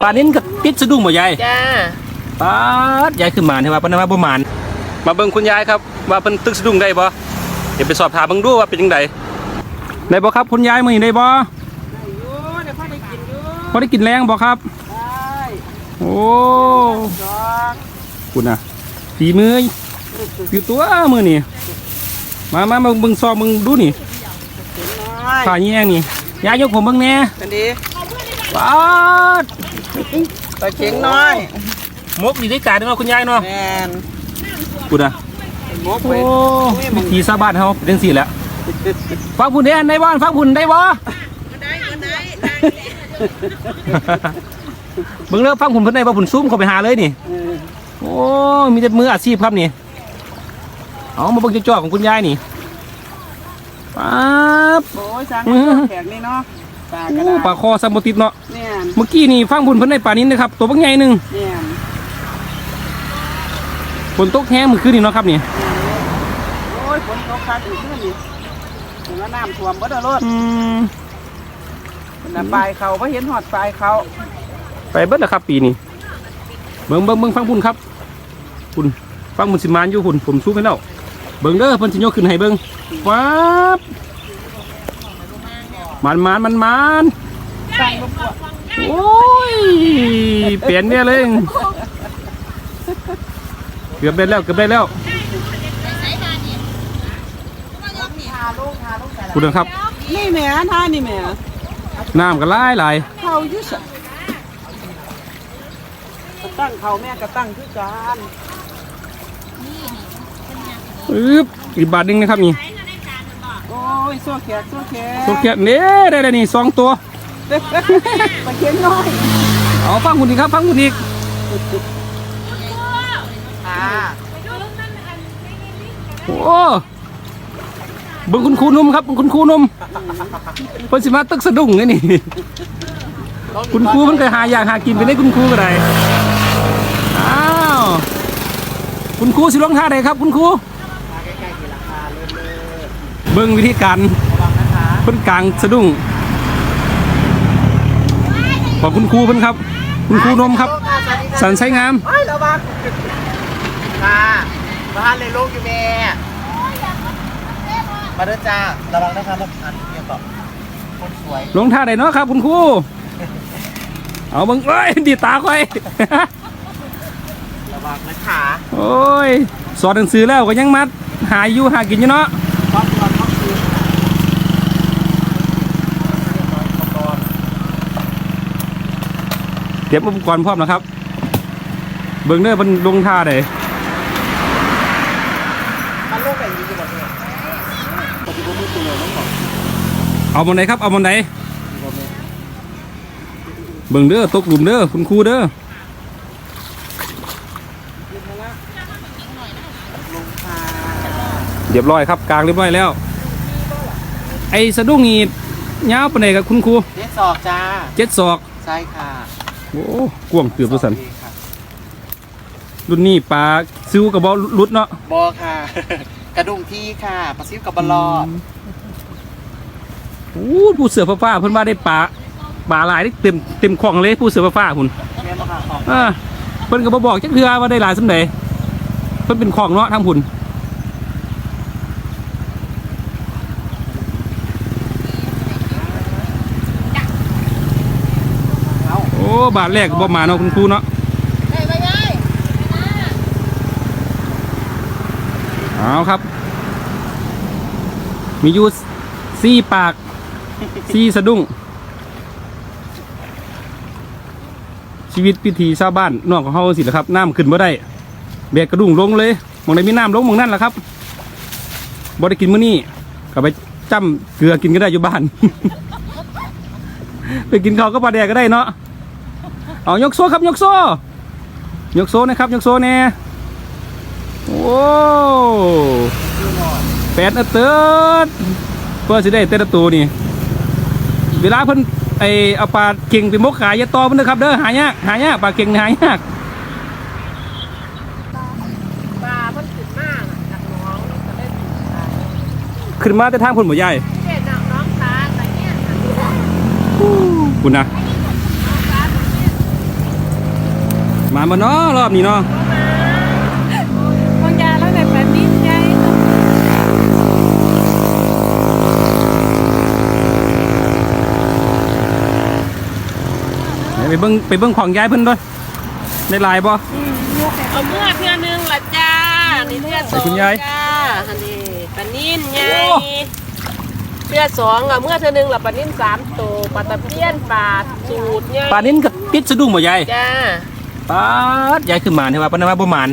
ปลานิ้นกับติดสะดุ้งบ่ยายจ้าปาดยายขึ้นมาเนี่ยว่าปานนว่าบ่หมานมาเบิ่งคุณยายครับ ว่าเพิ่นตึกสะดุ้งได้บ่เดี๋ยวไปสอบถามเบิ่งดูว่าเป็นจังไดได้บ่ครับคุณยายมื้อนี้ได้บ่อยู่เดี๋ยวพ่อได้กินอยู่พอได้กินแรงบ่ครับได้โอ้ดอกคุณน่ะฝีมืออยู่ตัวมื้อนี้มามามาเบิ่งซอมเบิ่งดูนี่น้อยผ่าแยงนี่ยายยกผมเบิ่งแหน่อันดีปาด ปลาเข็งน้อยมกอยู่ด้วยกันเนาะคุณยายเนาะแมนคุณน่ะหมกไปโอ้วิธีชาวบ้านเฮาเป็นจังซี่แหละฟังพุ่นได้อันได้บ่ฟังพุ่นได้บ่เบิ่งเลิกฟังผมเพิ่นได้บ่ผมซูมเข้าไปหาเลยนี่ เออโอ้ มีแต่มืออาชีพครับนี่ เอามาเบิ่งจ่อๆของคุณยายนี่ป๊าบ โอ้ยสั่งอื้อแขกนี่เนาะ ปลากระโอ้ดาษปลาคอซัมบติดเนาะแม่นเมื่อกี้นี่ฟังบุญเพิ่นได้ปลานิ้นนะครับ ตัวบักใหญ่หนึงแม่นฝนตกแห้งเมื่อคืนนี่เนาะครับนี่โอ้ยฝนตกคักอีกเพื่อนนี่เห็นว่าน้ำท่วมบ่ได้รถอืมเป็นน่ะปลายเขาบ่เห็นหอดปลายเขาไปเบิดแล้วครับปีนี้เบิ่งเบิ่งเบิ่งฟังพุ่นครับพุ่นฟังบุญสิมานอยู่พุ่นผมซูมให้แล้วเบิ่งเด้อเพิ่นสิยกขึ้นให้เบิ่งป๊าบ มันมันมันมันสั่งบ่ปวดโอ้ย เปลี่ยนเนี่ยเลย เกือบได้แล้ว เกือบได้แล้วทาลูกทาลูกกันคุณนะครับ นี่แหม่ท่านี่แหม่น้ำก็ไล่ไหลายเขาอยู่ซะกระตั้งเขาแม่กระตั้งคือกันอึ๊บอีกบาทหนึงนะครับนี่โอ้ ยโซ่แขกโซ่แขกโอเคเนี่ยได้แล้วนี่สองตัว ปลาเข็งน้อยเอาฟังคุณอีกครับ ฟังคุณอีกค่ะโอ้เบิ่งคุณครูหนุ่มครับเบิ่งคุณครูหนุ่มเพิ่นสิมาตึกสะดุ้งไงนี่ คุณครูมันก็หาอยากหากินไปได้คุณครูก็ได้อ้าวคุณครูสิลงท่าใดครับ คุณครู ใกล้ๆที่ราคาเริ่มเลย เบิ่งวิธีการระวังนะคะเพิ่นกลางสะดุ้งบอกคุณครูเพิ่นครับ คุณครูนมครับ สันไซงามเฮ้ยระวังค่ะบ้านเลยลูกอยู่แม่มาเด้อจ้าระวังนะคะรถอันเนี้ยต่อคนสวยลงท่าใดเนาะครับ คุณครูเอาเบิ่งเอ้ยดีตาค่อยระวังนะคะโอ้ยสอนหนังสือแล้วก็ยังมัดหาอยู่หากินอยู่เนาะ ครอบครัวครอบครัว เตรียมอุปกรณ์พร้อมนะครับ เบิ่งเด้อเพิ่นลงท่าใดมันลูกแบบนี้จะบอกเนี่ยปฏิบัติตัวเลยน้องบอกเอาบนไหนครับ เอาบนไหนเบิ่งเด้อตกหลุมเด้อคุณครูเด้อลงค่ะเรียบร้อยครับกลางเรียบร้อยแล้ว ไอ้สะดุ้งนี่ยาวปานใดกับคุณครูเจ๊สอกจ้าเจ็ดศอกใช่ค่ะ โอ้กวางเกือบตัวสันสองเองค่ะรุ่นนี้ปลาซิวกับบอลุดเนาะบอค่ะ กระดุมที่ค่ะปลาซิวกับบอลลอดโอ้ผู้เสือฟ้าฟ้าๆเพิ่นว่าได้ปลาปลาหลายได้เต็มเต็มของเลยผู้เสือฟ้าฟ้าๆคุณแม่มาค่ะของอ่าเพิ่นก็บ่บอกจักเทื่อว่าได้หลายสำใดเพิ่นเป็นของเนาะทางพุ่นโอ้ บาทแรกก็บ่มาเนาะคุณครูเนาะเอาครับ มีอยู่สี่ปากสี่สะดุ้ง ชีวิตพิธีชาวบ้านนอกของเขาสิละครับ น้ำขึ้นบ่ได้แบกกระดุงลงเลยหมองใดมีน้ำลงหมองนั่นแหละครับบ่ได้กินมื้อนี้ก็ไปจ้ำเกลือกินก็ได้อยู่บ้าน ไปกินข้าวก็ปลาแดกก็ได้เนาะ เอายกโซ่ครับยกโซ่ ยกโซ่นะครับยกโซ่แน่โอ้แปดอันเติร์ดเพื่อสิได้เตะตัวนี่ เวลาเพิ่นไอเอาปลาเก่งไปมกขายอยาตอเพิ่นนะครับเด้อหายากหายากปลาเก่งนี่หายากปลาเพิ่นขึ้นมากจากน้องจะได้ถึงค่ะขึ้นมาแต่ทางพุ่นบ่ใหญ่เด็ดน้องน้องตาแต่เนี่ยคุณนะ มาบ่เนาะรอบนี้เนาะบางยาแล้วแต่แบบนี้ใหญ่เดี๋ยวไปเบิ่งไปเบิ่งของยายเพิ่นด้วยได้หลายบ่เอาเมื่อเพื่อนึงละจ้านี่เพื่อสให้องคุณยายจ้าอันนี้ปลานิ่นไงโอ้เพื่อสองอะเมื่อเธอหนึ่งละปลานิ่นสามตัวปลาตะเพียนปลาสูตรไงปลานิ้นกับติดสะดุ้งบ่ยายจ้า ป๊าดยายคือหมานใช่ป่ะปะนะว่าบ่หมาน